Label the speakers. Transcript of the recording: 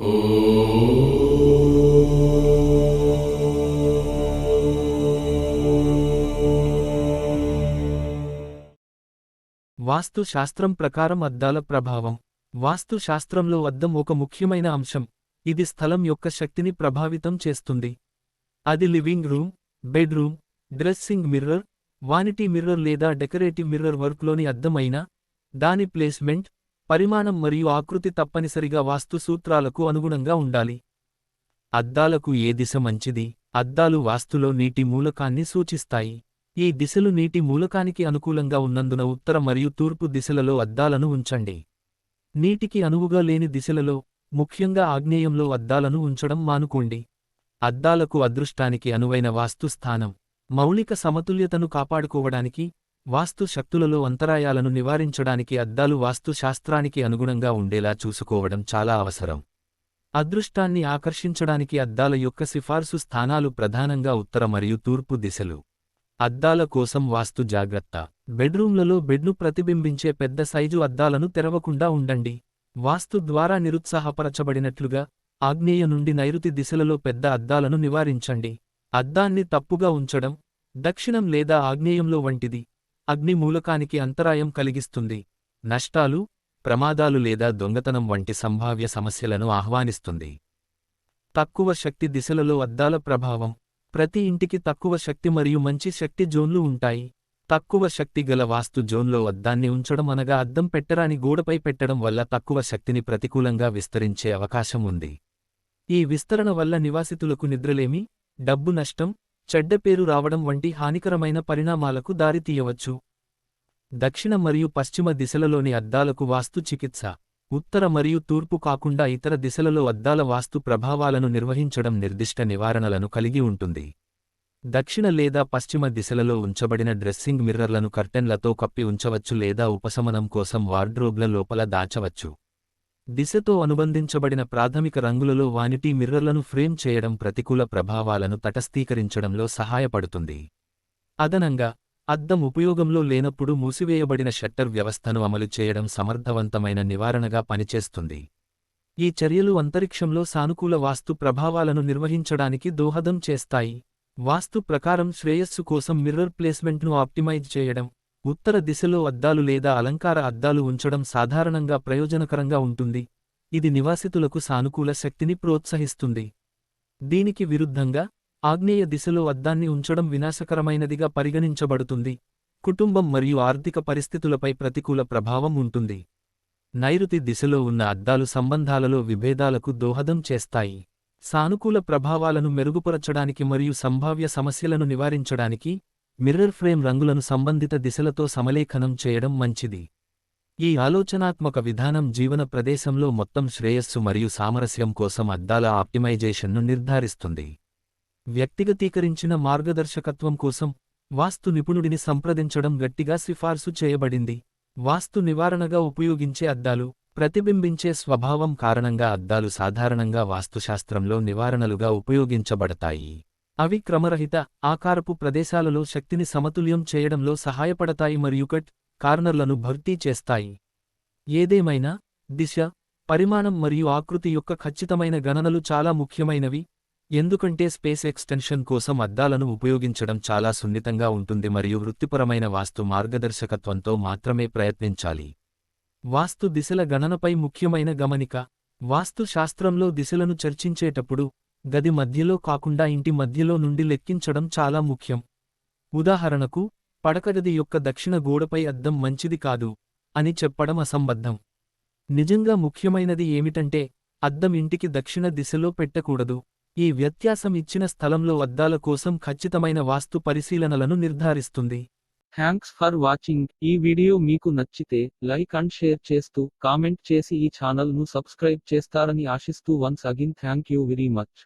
Speaker 1: వాస్తు శాస్త్రం ప్రకారం అద్దాల ప్రభావం. వాస్తు శాస్త్రంలో అద్దం ఒక ముఖ్యమైన అంశం. ఇది స్థలం యొక్క శక్తిని ప్రభావితం చేస్తుంది. అది living room bedroom dressing mirror vanity mirror లేదా డెకరేటివ్ మిర్రర్ వర్క్లోని అద్దం అయినా దాని ప్లేస్మెంట్ పరిమాణం మరియు ఆకృతి తప్పనిసరిగా వాస్తు సూత్రాలకు అనుగుణంగా ఉండాలి. అద్దాలకు ఏ దిశ మంచిది? అద్దాలు వాస్తులో నీటి మూలకాన్ని సూచిస్తాయి. ఈ దిశలు నీటి మూలకానికి అనుకూలంగా ఉన్నందున ఉత్తర మరియు తూర్పు దిశలలో అద్దాలను ఉంచండి. నీటికి అనువుగా లేని దిశలలో ముఖ్యంగా ఆగ్నేయంలో అద్దాలను ఉంచడం మానుకోండి. అద్దాలకు అదృష్టానికి అనువైన వాస్తు స్థానం మౌలిక సమతుల్యతను కాపాడుకోవడానికి వాస్తు శక్తులలో అంతరాయాలను నివారించడానికి అద్దాలు వాస్తు శాస్త్రానికి అనుగుణంగా ఉండేలా చూసుకోవడం చాలా అవసరం. అదృష్టాన్ని ఆకర్షించడానికి అద్దాల యొక్క సిఫార్సు స్థానాలు ప్రధానంగా ఉత్తర మరియు తూర్పు దిశలు. అద్దాల కోసం వాస్తు జాగ్రత్త. బెడ్రూమ్లలో బెడ్ను ప్రతిబింబించే పెద్ద సైజు అద్దాలను తెరవకుండా ఉండండి. వాస్తు ద్వారా నిరుత్సాహపరచబడినట్లుగా ఆగ్నేయ నుండి నైరుతి దిశలలో పెద్ద అద్దాలను నివారించండి. అద్దాన్ని తప్పుగా ఉంచడం దక్షిణం లేదా ఆగ్నేయంలో వంటిది. అగ్ని మూలకానికి అంతరాయం కలిగిస్తుంది. నష్టాలు ప్రమాదాలు లేదా దొంగతనం వంటి సంభావ్య సమస్యలను ఆహ్వానిస్తుంది. తక్కువ శక్తి దిశలలో అద్దాల ప్రభావం. ప్రతి ఇంటికి తక్కువ శక్తి మరియు మంచి శక్తి జోన్లు ఉంటాయి. తక్కువ శక్తి గల వాస్తు జోన్లో అద్దాన్ని ఉంచడం అనగా అద్దం పెట్టరాని గోడపై పెట్టడం వల్ల తక్కువ శక్తిని ప్రతికూలంగా విస్తరించే అవకాశం ఉంది. ఈ విస్తరణ వల్ల నివాసితులకు నిద్రలేమి డబ్బు నష్టం చెడ్డ పేరు రావడం వంటి హానికరమైన పరిణామాలకు దారితీయవచ్చు దక్షిణ మరియు పశ్చిమ దిశలలోని అద్దాలకు వాస్తు చికిత్స ఉత్తర మరియు తూర్పు కాకుండా ఇతర దిశలలో అద్దాల వాస్తు ప్రభావాలను నిర్వహించడం నిర్దిష్ట నివారణలను కలిగి ఉంటుంది. దక్షిణ లేదా పశ్చిమ దిశలలో ఉంచబడిన డ్రెస్సింగ్ మిర్రర్లను కర్టెన్లతో కప్పి ఉంచవచ్చు లేదా ఉపశమనం కోసం వార్డ్రోబ్ల లోపల దాచవచ్చు. దిశతో అనుబంధించబడిన ప్రాథమిక రంగులలో వానిటీ మిర్రర్లను ఫ్రేమ్ చేయడం ప్రతికూల ప్రభావాలను తటస్థీకరించడంలో సహాయపడుతుంది. అదనంగా అద్దం ఉపయోగంలో లేనప్పుడు మూసివేయబడిన షట్టర్ వ్యవస్థను అమలు చేయడం సమర్థవంతమైన నివారణగా పనిచేస్తుంది. ఈ చర్యలు అంతరిక్షంలో సానుకూల వాస్తు ప్రభావాలను నిర్వహించడానికి దోహదం చేస్తాయి. వాస్తు ప్రకారం శ్రేయస్సు కోసం మిర్రర్ ప్లేస్మెంట్ను ఆప్టిమైజ్ చేయడం ఉత్తర దిశలో అద్దాలు లేదా అలంకార అద్దాలు ఉంచడం సాధారణంగా ప్రయోజనకరంగా ఉంటుంది. ఇది నివాసితులకు సానుకూల శక్తిని ప్రోత్సహిస్తుంది. దీనికి విరుద్ధంగా ఆగ్నేయ దిశలో అద్దాన్ని ఉంచడం వినాశకరమైనదిగా పరిగణించబడుతుంది. కుటుంబం మరియు ఆర్థిక పరిస్థితులపై ప్రతికూల ప్రభావం ఉంటుంది. నైరుతి దిశలో ఉన్న అద్దాలు సంబంధాలలో విభేదాలకు దోహదం చేస్తాయి. సానుకూల ప్రభావాలను మెరుగుపరచడానికి మరియు సంభావ్య సమస్యలను నివారించడానికి మిర్రర్ ఫ్రేమ్ రంగులను సంబంధిత దిశలతో సమలేఖనం చేయడం మంచిది. ఈ ఆలోచనాత్మక విధానం జీవన ప్రదేశంలో మొత్తం శ్రేయస్సు మరియు సామరస్యం కోసం అద్దాల ఆప్టిమైజేషన్ను నిర్ధారిస్తుంది. వ్యక్తిగతీకరించిన మార్గదర్శకత్వం కోసం వాస్తు నిపుణుడిని సంప్రదించడం గట్టిగా సిఫార్సు చేయబడింది. వాస్తు నివారణగా ఉపయోగించే అద్దాలు ప్రతిబింబించే స్వభావం కారణంగా అద్దాలు సాధారణంగా వాస్తుశాస్త్రంలో నివారణలుగా ఉపయోగించబడతాయి. అవి క్రమరహిత ఆకారపు ప్రదేశాలలో శక్తిని సమతుల్యం చేయడంలో సహాయపడతాయి మరియు కట్ కార్నర్లను భర్తీ చేస్తాయి. ఏదేమైనా దిశ పరిమాణం మరియు ఆకృతి యొక్క ఖచ్చితమైన గణనలు చాలా ముఖ్యమైనవి ఎందుకంటే స్పేస్ ఎక్స్టెన్షన్ కోసం అద్దాలను ఉపయోగించడం చాలా సున్నితంగా ఉంటుంది మరియు వృత్తిపరమైన వాస్తు మార్గదర్శకత్వంతో మాత్రమే ప్రయత్నించాలి. వాస్తు దిశల గణనపై ముఖ్యమైన గమనిక వాస్తు శాస్త్రంలో దిశలను చర్చించేటప్పుడు గది మధ్యలో కాకుండా ఇంటి మధ్యలో నుండి లెక్కించడం చాలా ముఖ్యం. ఉదాహరణకు పడకగది యొక్క దక్షిణ గోడపై అద్దం మంచిది కాదు అని చెప్పడం అసంబద్ధం. నిజంగా ముఖ్యమైనది ఏమిటంటే అద్దం ఇంటికి దక్షిణ దిశలో పెట్టకూడదు. ఈ వ్యత్యాసం ఇచ్చిన స్థలంలో అద్దాల కోసం ఖచ్చితమైన వాస్తు పరిశీలనలను నిర్ధారిస్తుంది.
Speaker 2: థ్యాంక్స్ ఫర్ వాచింగ్ ఈ వీడియో మీకు నచ్చితే లైక్ అండ్ షేర్ చేస్తూ కామెంట్ చేసి ఈ ఛానల్ను సబ్స్క్రైబ్ చేస్తారని ఆశిస్తూ once again thank you very much